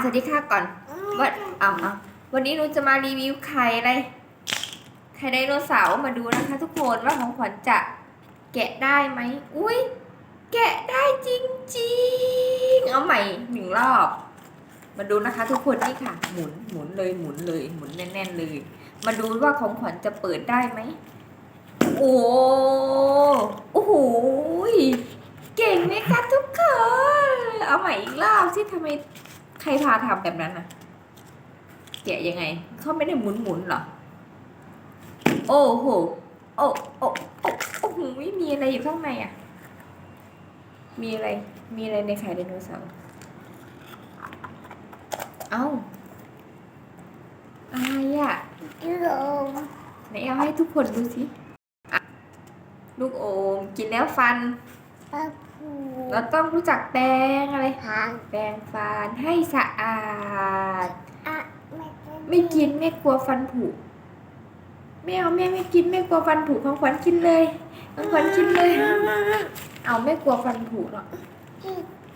สวัสดีค่ะก่อนวันเอาเอาวันนี้หนูจะมารีวิวไข่อะไรไข่ไดโนเสาร์มาดูนะคะ ทุกคนว่าของขวัญจะแกะได้ไหมอุ้ยแกะได้จริงๆ เอาใหม่หนึ่งรอบ มาดูนะคะ ทุกคนนี่ค่ะ หมุนหมุนเลยหมุนเลยหมุนแน่น ๆ เลย มาดูว่าของขวัญจะเปิดได้ไหมโอ้โอ้โหยเก่งไหมคะทุกคน เอาใหม่อีกรอบสิทำไม ใครพาทำแบบนั้นน่ะแกะยังไง เขาไม่ได้หมุนหมุนๆเหรอ โอ้โห โอ้โอ้โอ้โอ้โหมีอะไรอยู่ข้างในอะ มีอะไร มีอะไรในไข่ไดโนเสาร์ เอ้าอะไรอะยูโรไหนเอาให้ทุกคนดูสิอะลูกโอม กินแล้วฟันปะพู เราต้องรู้จักแปรงอะไรหางแปรงฟันให้สะอาดอะไม่ได้ไม่กินไม่กลัวฟันผุไม่เอาแม่ไม่กินไม่กลัวฟันผุของขวัญกินเลยของขวัญกินเลย เอาไม่กลัวฟันผุหรอกที่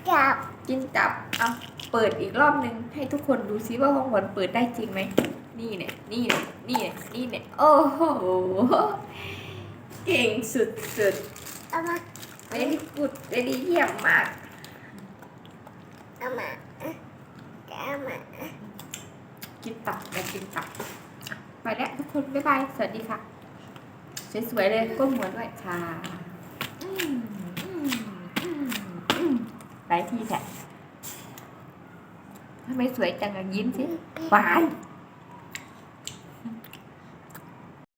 จับกินจับเอาเปิดอีกรอบหนึ่งให้ทุกคนดูซิว่าของขวัญเปิดได้จริงไหมนี่เนี่ยนี่เนี่ยนี่เนี่ยนี่เนี่ยโอ้โหเก่งสุดสุดเอามา ๆไม่ได้กุดไม่ได้เยี่ยมมากเอามาอะเอามากินตับไปกินตับไปแล้วทุกคนบ๊ายบายสวัสดีค่ะ สวยๆเลยก้มหัวด้วยค่ะอืมอืมอืมอืมหลายทีแท้ทำไมสวยจังอะยิ้มสิหวาน